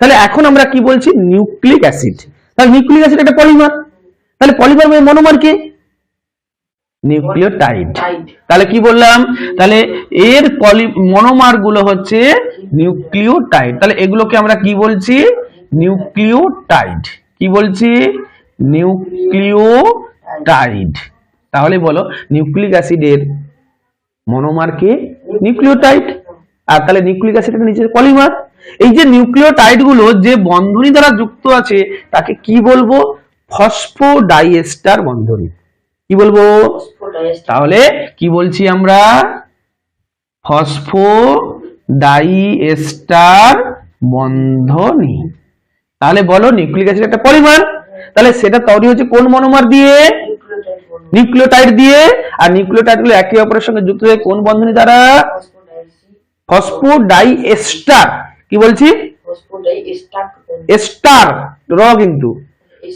তাহলে এখন আমরা কি বলছি? Nucleic acid. তাহলে নিউক্লিক অ্যাসিড একটা পলিমার। তাহলে পলিমার মানে মনোমার কি? নিউক্লিওটাইড। তাহলে কি বললাম? তাহলে এর পলি মনোমারগুলো হচ্ছে নিউক্লিওটাইড। তাহলে এগুলোকে আমরা কি বলছি? নিউক্লিওটাইড। কি বলছি? নিউক্লিওটাইড। তাহলে বলো নিউক্লিক অ্যাসিডের মনোমার কে? নিউক্লিওটাইড। আর তাহলে নিউক্লিক অ্যাসিডের নিচে পলিমার। এই যে নিউক্লিওটাইডগুলো যে বন্ধনী দ্বারা যুক্ত আছে তাকে কি বলব? ফসফোডাইএস্টার বন্ধনী। কি বলব? তাহলে কি বলছি আমরা? ফসফো ডাইএস্টার বন্ধনী। তাহলে বলো নিউক্লিক অ্যাসিড একটা পলিমার তাহলে সেটা তৈরি হচ্ছে কোন মনোমার দিয়ে? নিউক্লিওটাইড দিয়ে। আর নিউক্লিওটাইডগুলো একে অপরের সঙ্গে যুক্ত হয়ে কোন বন্ধনী দ্বারা? ফসফো ডাইএস্টার কি বলছি? এস্টার র কিন্তু।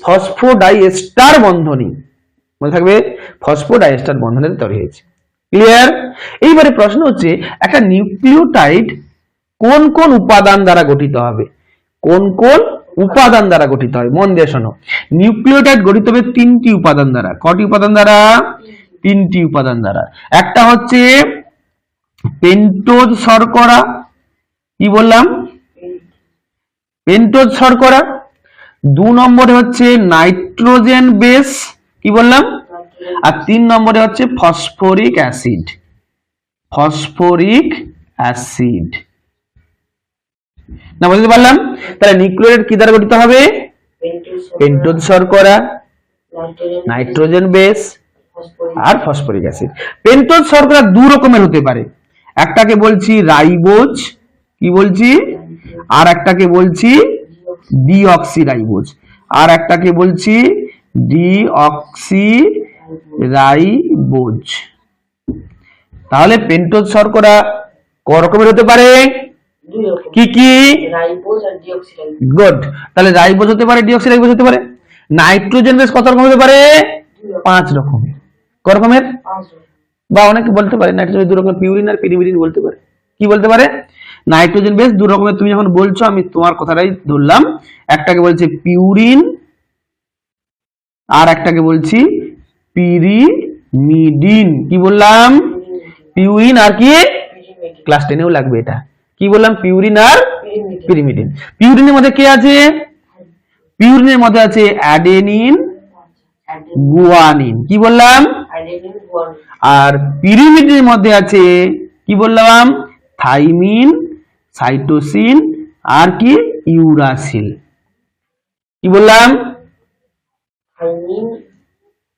ফসফো ডাইএস্টার বন্ধনী। মনে থাকবে? ফসফো ডাইএস্টার বন্ধনীতে তৈরি হয়েছে। ক্লিয়ার এইবারে প্রশ্ন হচ্ছে একটা নিউক্লিওটাইড কোন কোন উপাদান দ্বারা গঠিত হবে? কোন কোন উপাদান দ্বারা গঠিত হয়? মন দিয়ে শোনো। নিউক্লিওটাইড গঠিত হবে তিনটি উপাদান দ্বারা। কটি উপাদান দ্বারা? তিনটি উপাদান দ্বারা। একটা হচ্ছে পেন্টোজ শর্করা। কি বললাম? পেন্টোজ শর্করা, দু নম্বরে হচ্ছে নাইট্রোজেন বেস, কি বললাম? আর তিন নম্বরে হচ্ছে ফসফরিক অ্যাসিড। Phosphoric acid. না, বুঝতে পারলাম? তাহলে নিউক্লিয়েট কি দ্বারা গঠিত হবে? পেন্টোজ শর্করা, নাইট্রোজেন বেস, আর ফসফরিক অ্যাসিড। পেন্টোজ শর্করা দু রকমের হতে পারে। একটাকে বলছি রাইবোজ, কি বলছি? আর একটাকে বলছি ডিঅক্সি রাইবোজ আর একটাকে বলছি ডিঅক্সি রাইবোজ তাহলে পেন্টোজ শর্করা ক রকমের হতে পারে? কি কি? গুড। তাহলে রাইবোজ হতে পারে ডিঅক্সি রাইবোজ হতে পারে? নাইট্রোজেন বেশ কত রকম হতে পারে? পাঁচ রকম ক রকমের? বা অনেকে বলতে পারে নাইট্রোজেন দু রকমের পিউরিন আর পিরিমিডিন বলতে পারে। কি বলতে পারে? নাইট্রোজেন বেস, দু রকমের তুমি যখন বলছো, আমি তোমার কথাটাই ধরলাম। একটাকে বলছে পিউরিন, আর একটাকে বলছি পিরিমিডিন। কি বললাম? পিউরিন আর কি? ক্লাস টেনেও লাগবে এটা। কি বললাম? পিউরিন আর পিরিমিডিন। পিউরিনের মধ্যে কে আছে? পিউরিনের মধ্যে আছে অ্যাডেনিন, গুয়ানিন। কি বললাম? আর পিরিমিডের মধ্যে আছে, কি বললাম? থাইমিন সাইটোসিন আর কি? ইউরাসিল কি বললাম?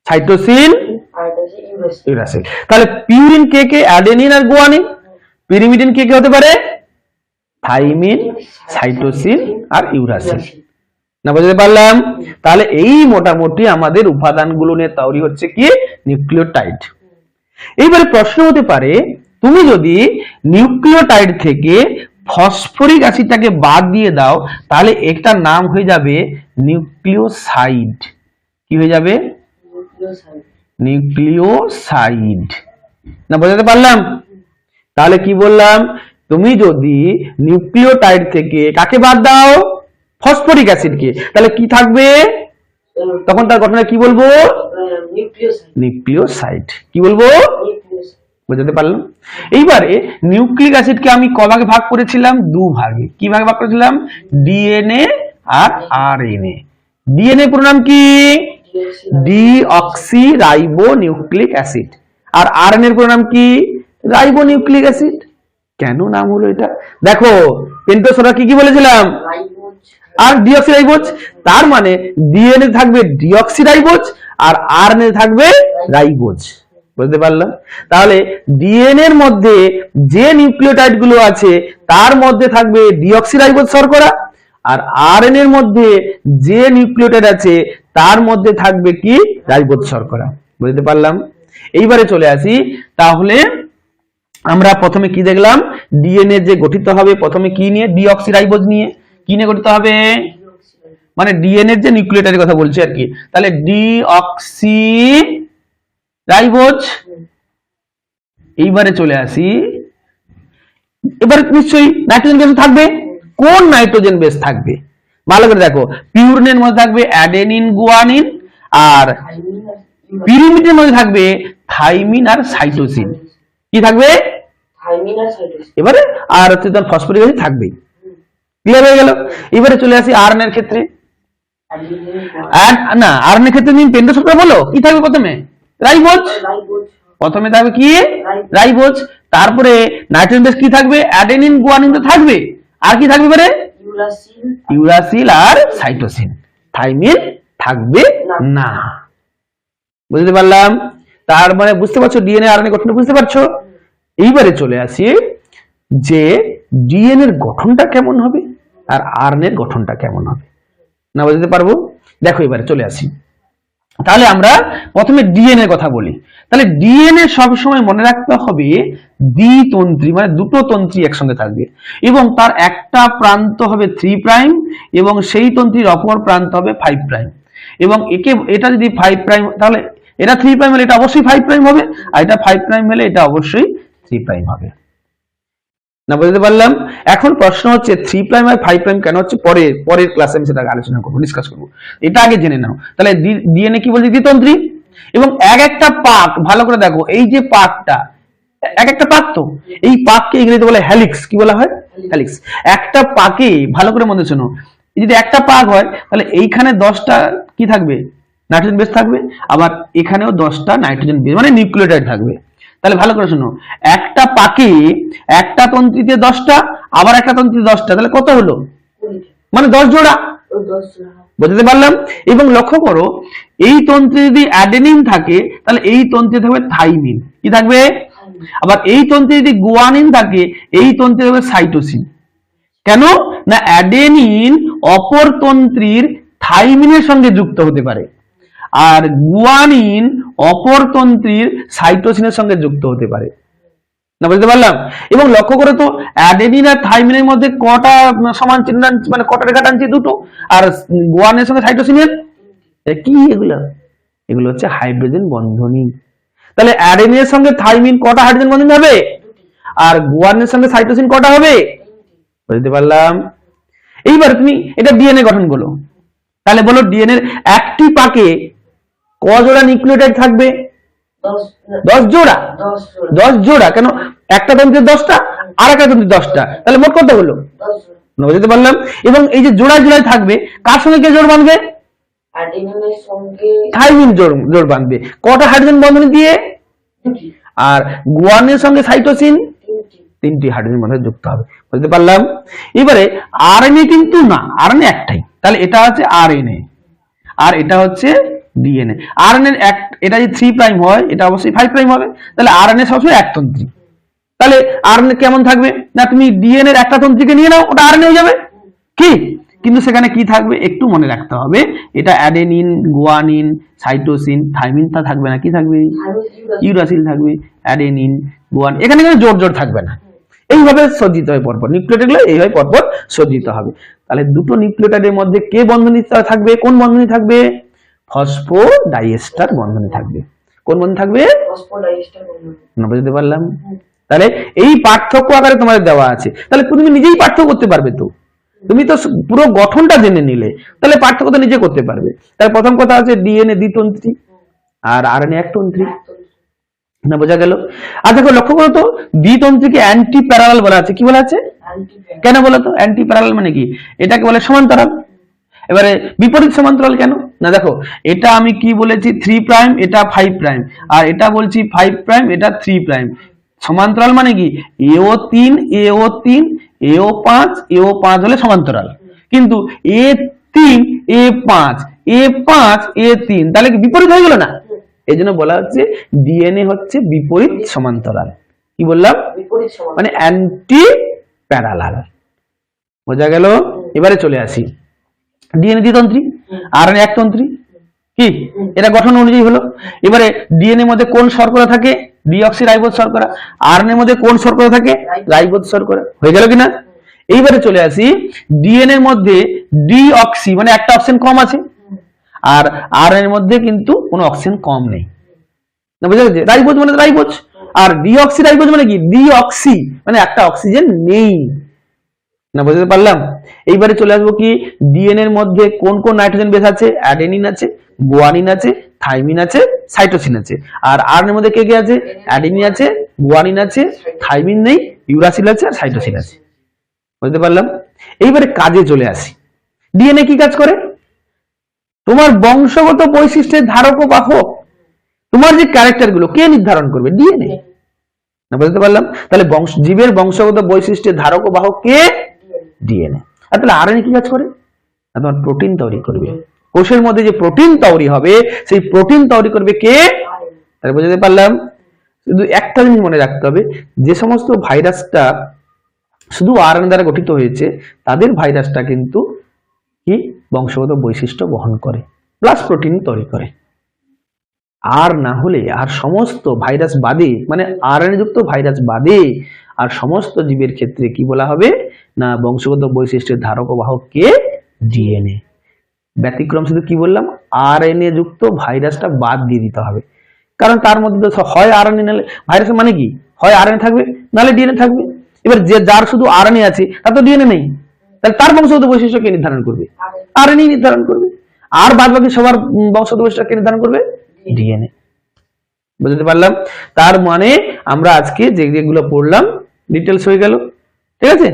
সাইটোসিন ইউরাসিল তাহলে পিউরিন কে কে? অ্যাডেনিন আর গুয়ানিন। পিরিমিডিন কে কে হতে পারে? থাইমিন, সাইটোসিন আর ইউরাসিল না বুঝতে পারলাম? তাহলে এই মোটামুটি আমাদের উপাদানগুলো নিয়ে তৈরি হচ্ছে কি? নিউক্লিওটাইড। এইবারে প্রশ্ন হতে পারে, তুমি যদি নিউক্লিওটাইড থেকে ফসফরিক অ্যাসিডটাকে বাদ দিয়ে দাও তাহলে এটার নাম হয়ে যাবে নিউক্লিওসাইড। কি হয়ে যাবে? নিউক্লিওসাইড। না বোঝাতে পারলাম? তাহলে কি বললাম? তুমি যদি নিউক্লিওটাইড থেকে কাকে বাদ দাও? ফসফরিক অ্যাসিডকে। তাহলে কি থাকবে? তখন তার ঘটনা কি বলব? নিউক্লিওসাইড। কি বলব? বুঝতে পারলাম? এইবারে নিউক্লিক অ্যাসিডকে আমি ক ভাগ করেছিলাম? দু ভাগে কি ভাগে ভাগ করেছিলাম? ডিএনএ আর আরএনএ। ডিএনএ পুরো নাম কি? Deoxy ribo nucleic acid. আর আরএনএ এর পুরো নাম কি? Ribo nucleic acid. কেন নাম হলো এটা? দেখো পেন্টোসোরা কি কি বলেছিলাম? আর ডিঅক্সিরাইবোজ? তার মানে ডিএনএ থাকবে ডিঅক্সিরাইবোজ আর আরএনএ থাকবে রাইবোজ। বুঝতে পারলাম? তাহলে ডিএনএ এর মধ্যে যে নিউক্লিওটাইডগুলো আছে, তার মধ্যে থাকবে ডিঅক্সিরাইবোজ শর্করা, আর আরএনএ এর মধ্যে যে নিউক্লিওটাইড আছে, তার মধ্যে থাকবে কি? রাইবোজ শর্করা। বুঝতে পারলাম? এইবারে চলে আসি। তাহলে আমরা প্রথমে কি দেখলাম? ডিএনএ যে গঠিত হবে, প্রথমে কি নিয়ে? ডিঅক্সিরাইবোজ নিয়ে। কি নিয়ে গঠিত হবে? মানে ডিএনএ যে নিউক্লিওটাইডের কথা বলছি আর কি। তাহলে ডিঅক্সি রাইবোজ এইবারে চলে আসি। এবারে নিশ্চয়ই নাইট্রোজেন গ্যাস থাকবে? কোন নাইট্রোজেন বেস থাকবে? ভালো করে দেখো। পিউরিনের মধ্যে থাকবে অ্যাডেনিন গুয়ানিন আর পিরিমিডের মধ্যে থাকবে থাইমিন আর সাইটোসিন কি থাকবে? থাইমিন আর সাইটোসিন এবারে আর হচ্ছে তোমার ফসফরিক অ্যাসিড থাকবেই। ক্লিয়ার হয়ে গেল? এবারে চলে আসি আরএন এর ক্ষেত্রে। না আরএন এর ক্ষেত্রে তুমি পেন্টো শর্করা বলো? কি থাকবে প্রথমে? রাইবোজ? প্রথমে থাকবে কি? রাইবোজ। তারপরে নাইট্রোজেন বেস কি থাকবে? অ্যাডেনিন গুয়ানিন তো থাকবে। আর কি থাকবে এবারে? ইউরাসিল। ইউরাসিল আর সাইটোসিন। থাইমিন থাকবে না। বুঝতে পারলাম? তার মানে বুঝতে পারছ? ডিএনএ আরএনএ গঠন বুঝতে পারছ? এইবারে চলে আসি যে ডিএনএ এর গঠনটা কেমন হবে আর আরএনএ এর গঠনটা কেমন হবে। না বুঝতে পারব? দেখো এবারে চলে আসি। তাহলে আমরা প্রথমে ডিএনএ কথা বলি। তাহলে ডিএনএ সবসময় মনে রাখতে হবে দ্বিতন্ত্রী মানে দুটো তন্ত্রী একসঙ্গে থাকবে। এবং তার একটা প্রান্ত হবে থ্রি প্রাইম এবং সেই তন্ত্রীর অপর প্রান্ত হবে ফাইভ প্রাইম এবং একে, এটা যদি ফাইভ প্রাইম তাহলে এটা থ্রি প্রাইম হলে এটা অবশ্যই ফাইভ প্রাইম হবে, আর এটা ফাইভ প্রাইম হলে এটা অবশ্যই থ্রি প্রাইম হবে। না বুঝতে পারলাম? এখন প্রশ্ন হচ্ছে থ্রি প্রাইম আর ফাইভ প্রাইম কেন হচ্ছে পরে পরের ক্লাসে আমি সেটা আলোচনা করব ডিসকাস করব। এটা আগে জেনে নাও। তাহলে ডিএনএ কি বলছে দ্বিতন্ত্রী? এবং এক একটা পাক, ভালো করে দেখো, এই যে পাকটা, এক একটা পাক তো? এই পাককে ইংরেজিতে বলে হ্যালিক্স কি বলা হয়? হ্যালিক্স একটা পাকে, ভালো করে মনে শোনো যদি একটা পাক হয়, তাহলে এইখানে দশটা কি থাকবে? নাইট্রোজেন বেস থাকবে, আবার এখানেও দশটা নাইট্রোজেন বেস মানে নিউক্লিওটাইড থাকবে। তাহলে ভালো করে শোনো। একটা পাকে একটা তন্ত্রীতে দশটা, আবার একটা তন্ত্রীতে দশটা, তাহলে কত হলো? মানে দশ জোড়া। বুঝতে পারলাম? এবং লক্ষ্য করো, এই তন্ত্রে যদি অ্যাডেনিন থাকে, তাহলে এই তন্ত্রে থাকবে থাইমিন কি থাকবে? আবার এই তন্ত্রে যদি গুয়ানিন থাকে, এই তন্ত্রে থাকবে সাইটোসিন কেন? না অ্যাডেনিন অপর তন্ত্রীর থাইমিনের সঙ্গে যুক্ত হতে পারে। আর গুয়ানিন অপর তন্ত্রীর সাইটোসিনের সঙ্গে যুক্ত হতে পারে। না, বুঝতে পারলাম? এবং লক্ষ্য করে তো অ্যাডেনিন আর থাইমিনের মধ্যে কটা সমান চিহ্ন মানে কটা রেখা টানছি দুটো। আর গুয়ানের সঙ্গে সাইটোসিনের? কি এগুলো। এগুলো হচ্ছে হাইড্রোজেন বন্ধনী। তাহলে অ্যাডেনিনের সঙ্গে থাইমিন কটা হাইড্রোজেন বন্ধনী হবে? আর গুয়ানের সঙ্গে সাইটোসিন কটা হবে? বুঝতে পারলাম? এইবার তুমি এটা ডিএনএ গঠন করো। তাহলে বলো ডিএনএ এর একটি পাকে ক জোড়া নিউক্লিওটাইড থাকবে? দশ জোড়া। দশ জোড়া? কেন? একটা তন্ত্রের দশটা আর একটা তন্ত্রের দশটা। তাহলে মোট কত হলো? বুঝতে পারলাম। এবং এই যে জোড়ায় জোড়ায় থাকবে কার সঙ্গে কে জোড় বাঁধবে? থাইমিন জোড় জোড় বাঁধবে। কটা হাইড্রোজেন বন্ধনী দিয়ে? আর গুয়ানের সঙ্গে সাইটোসিন? তিনটি। তিনটি হাইড্রোজেন বন্ধনে যুক্ত হবে। বুঝতে পারলাম? এবারে আরএনএ কিন্তু না আরএনএ একটাই। তাহলে এটা হচ্ছে আরএনএ। আর এটা হচ্ছে ডিএনএ আরএনএ এক, এটা যদি থ্রি প্রাইম হয়, এটা অবশ্যই ফাইভ প্রাইম হবে। তাহলে আরএনএ সবসময় এক তন্ত্রী। তাহলে আরএনএ কেমন থাকবে? না, তুমি ডিএনএ এর একটা তন্ত্রীকে নিয়ে নাও, ওটা আরএনএ হয়ে যাবে। কি? কিন্তু সেখানে কি থাকবে? একটু মনে রাখতে হবে। এটা অ্যাডেনিন গুয়ানিন সাইটোসিন থাইমিন তা থাকবে না। কি থাকবে? ইউরাসিল থাকবে অ্যাডেনিন গুয়ান এখানে কিন্তু জোর জোর থাকবে না। এইভাবে সজ্জিত হয় পরপর। নিউক্লিওটাইডগুলো এইভাবে পরপর সজ্জিত হবে। তাহলে দুটো নিউক্লিওটাইডের মধ্যে কে বন্ধনী থাকবে? কোন বন্ধনী থাকবে? ফসফো ডাইএস্টার বন্ধনী থাকবে। কোন বন্ধনী থাকবে? ফসফোডাইস্টার বুঝতে পারলাম। তাহলে এই পার্থক্য আকারে তোমাদের দেওয়া আছে। তাহলে তুমি নিজেই পার্থক্য করতে পারবে তো। তুমি তো পুরো গঠনটা জেনে নিলে। তাহলে পার্থক্য তো নিজে করতে পারবে। তাহলে প্রথম কথা আছে ডিএনএ দ্বিতন্ত্রী আর আরএনএ একতন্ত্রী। না বোঝা গেল? আর দেখো লক্ষ্য করো তো দ্বিতন্ত্রীকে অ্যান্টি প্যারালাল বলা আছে। কি বলা আছে? কেন বলো তো? অ্যান্টি প্যারালাল মানে কি? এটাকে বলে সমান্তরাল। এবারে বিপরীত সমান্তরাল কেন? না দেখো এটা আমি কি বলেছি? থ্রি প্রাইম এটা ফাইভ প্রাইম আর এটা বলছি ফাইভ প্রাইম এটা থ্রি প্রাইম সমান্তরাল মানে কি? এও তিন এও তিন এও পাঁচ এও পাঁচ হলে সমান্তরাল। কিন্তু এ তিন এ পাঁচ এ পাঁচ এ তিন তাহলে কি বিপরীত হয়ে গেল না? এই জন্য বলা হচ্ছে ডিএনএ হচ্ছে বিপরীত সমান্তরাল। কি বললাম? মানে অ্যান্টি প্যারালাল বোঝা গেল? এবারে চলে আসি। ডিএনএ দ্বিতন্ত্রী আর এক তন্ত্রী কি? এটা গঠন অনুযায়ী হলো। এবারে ডিএনএ মধ্যে কোন শর্করা থাকে? ডিঅক্সি রাইবোজ শর্করা আর এর মধ্যে কোন শর্করা থাকে? রাইবোজ শর্করা। হয়ে গেল কিনা? এইবারে চলে আসি। ডিএনএ এর মধ্যে ডিঅক্সি মানে একটা অপশন কম আছে, আর আর এর মধ্যে কিন্তু কোনো অক্সিজেন কম নেই। না বুঝা গেছে রাইবোজ মানে রাইবোজ, আর ডিঅক্সি রাইবোজ মানে কি? ডিঅক্সি মানে একটা অক্সিজেন নেই। না বুঝতে পারলাম? এইবারে চলে আসব কি? ডিএনএ এর মধ্যে কোন কোন নাইট্রোজেন বেস আছে? অ্যাডেনিন আছে গুয়ানিন আছে থাইমিন আছে সাইটোসিন আছে। আর আর এর মধ্যে কে কে আছে? অ্যাডেনিন আছে গুয়ানিন আছে থাইমিন নেই ইউরাসিল আছে, আর সাইটোসিন আছে। বুঝতে পারলাম? এইবারে কাজে চলে আসি। ডিএনএ কি কাজ করে? তোমার বংশগত বৈশিষ্ট্যের ধারক ও বাহক। তোমার যে ক্যারেক্টারগুলো, কে নির্ধারণ করবে? ডিএনএ না বুঝতে পারলাম? তাহলে বংশ, জীবের বংশগত বৈশিষ্ট্যের ধারক ও বাহক কে? ডিএনএ আর তাহলে আরএনএ কি কাজ করে? তোমার প্রোটিন তৈরি করবে। কোষের মধ্যে যে প্রোটিন তৈরি হবে, সেই প্রোটিন তৈরি করবে কে? তাহলে বুঝতে পারলাম। শুধু একটা জিনিস মনে রাখতে হবে, যে সমস্ত ভাইরাসটা শুধু আরএনএ দ্বারা গঠিত হয়েছে, তাদের ভাইরাসটা কিন্তু কি? বংশগত বৈশিষ্ট্য বহন করে প্লাস প্রোটিন তৈরি করে। আর না হলে আর সমস্ত ভাইরাস বাদে মানে আরএনএ যুক্ত ভাইরাস বাদে আর সমস্ত জীবের ক্ষেত্রে কি বলা হবে? না, বংশগত বৈশিষ্ট্যের ধারক বাহক কে ডিএনএ ব্যতিক্রম শুধু কি বললাম? আরএনএ যুক্ত ভাইরাসটা বাদ দিয়ে দিতে হবে। কারণ তার মধ্যে তো হয় আরএনএ নাহলে ভাইরাস মানে কি? হয় আরএনএ থাকবে নাহলে ডিএনএ থাকবে। এবার যে যার শুধু আরএনএ আছে, তার তো ডিএনএ নেই। তাহলে তার বংশগত বৈশিষ্ট্য কে নির্ধারণ করবে? আর নির্ধারণ করবে। আর বাদ বাকি সবার বংশগত বৈশিষ্ট্য কে নির্ধারণ করবে? ডিএনএ বুঝতে পারলাম? তার মানে আমরা আজকে যেগুলো পড়লাম ডিটেলস হয়ে গেল। ঠিক আছে?